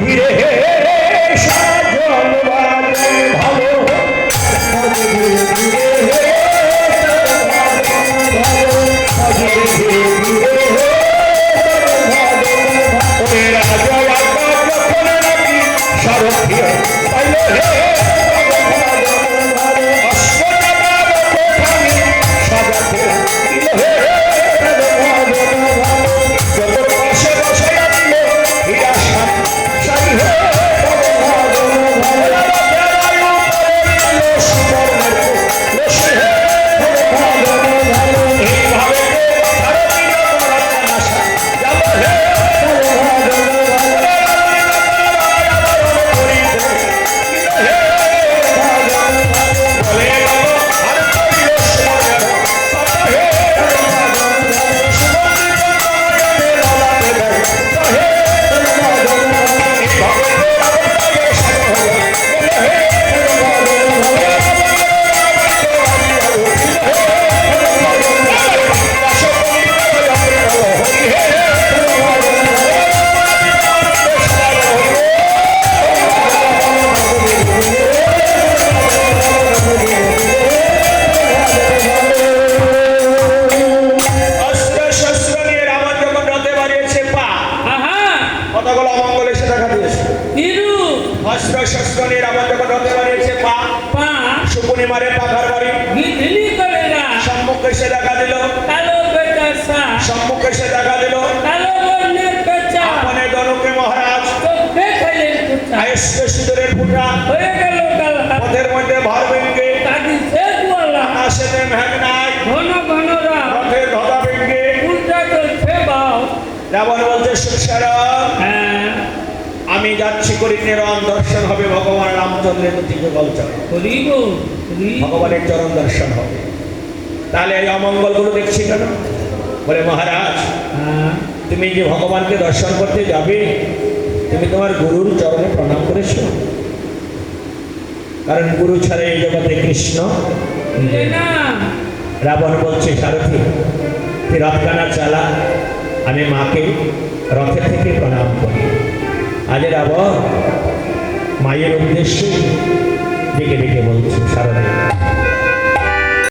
ধীরে সাজন বাজন ভালো আগে অস্ত্র শস্ত্র নিয়ে রাবণ যখন রথে বাড়িয়েছে পা পা শুকুনি মারে পাখার বাড়ি। করে না সম্মুখে এসে দেখা দিল। কালো বেটা সা সম্মুখে এসে দেখা দিল। কালো বর্ণের বেচা আপনে দনকে মহারাজ। চোখে খেলে পুতা আয়স্ক সিঁদুরের ফুটা। হয়ে গেল কালা পথের মধ্যে ভার ভেঙ্গে। তাদি সে গোলা আকাশেতে মেঘ ঘন ঘন রাত রথের ধরা ভেঙ্গে। উল্টা চলছে বাও। রাবণ বলছে সুসার হ্যাঁ। আমি যাচ্ছি করিনের দর্শন হবে ভগবান রামচন্দ্রের দিকে গলচর ভগবানের চরণ দর্শন হবে। তাহলে এই অমঙ্গলগুলো দেখছি কেন? বলে মহারাজ হ্যাঁ। তুমি যে ভগবানকে দর্শন করতে যাবে তুমি তোমার গুরুর চরণে প্রণাম করেছ। কারণ গুরু ছাড়া এই জগতে কৃষ্ণ রাবণ বলছে সারথি তুই রথখানা চালা আমি মাকে রথের থেকে প্রণাম করি। আজ আবার মায়ের উদ্দেশ্যে ডেকে ডেকে বলছে সারথি